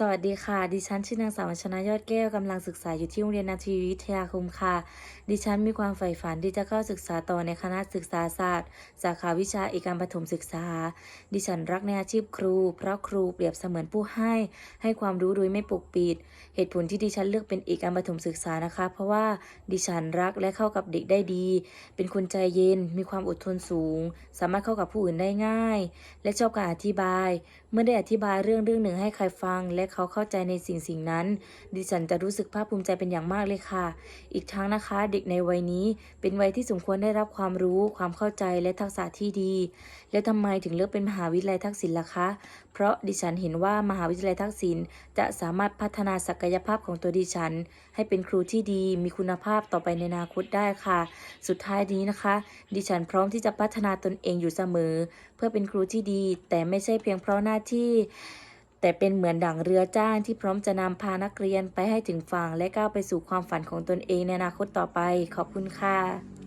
สวัสดีค่ะ ดิฉันชื่อนางสาวชนายอดแก้วกำลังศึกษาอยู่ที่โรงเรียนนาทีวิทยาคมค่ะ ดิฉันมีความใฝ่ฝันที่จะเข้าศึกษาต่อในคณะศึกษาศาสตร์ สาขาวิชาเอกการปฐมศึกษา ดิฉันรักในอาชีพครู เพราะครูเปรียบเสมือนผู้ให้ ให้ความรู้โดยไม่ปกปิด เหตุผลที่ดิฉันเลือกเป็นเอกการปฐมศึกษานะคะ เพราะว่าดิฉันรักและเข้ากับเด็กได้ดี เป็นคนใจเย็น มีความอดทนสูง สามารถเข้ากับผู้อื่นได้ง่าย และชอบการอธิบาย เมื่อได้อธิบายเรื่องเรื่องหนึ่งให้ใครฟังและเขาเข้าใจในสิ่งสิ่งนั้น ดิฉันจะรู้สึกภาคภูมิใจเป็นอย่างมากเลยค่ะ อีกทั้งนะคะเด็กในวัยนี้เป็นวัยที่สมควรได้รับความรู้ความเข้าใจและทักษะที่ดี และทำไมถึงเลือกเป็นมหาวิทยาลัยทักษิณล่ะคะ เพราะดิฉันเห็นว่ามหาวิทยาลัยทักษิณจะสามารถพัฒนาศักยภาพของตัวดิฉัน ให้เป็นครูที่ดีมีคุณภาพต่อไปในอนาคตได้ค่ะ สุดท้ายนี้นะคะ ดิฉันพร้อมที่จะพัฒนาตนเองอยู่เสมอ เพื่อเป็นครูที่ดี แต่ไม่ใช่เพียงเพราะหน้าที่ แต่เป็นเหมือนดั่งเรือจ้างที่พร้อมจะนำพานักเรียนไปให้ถึงฝั่งและก้าวไปสู่ความฝันของตนเองในอนาคตต่อไป ขอบคุณค่ะ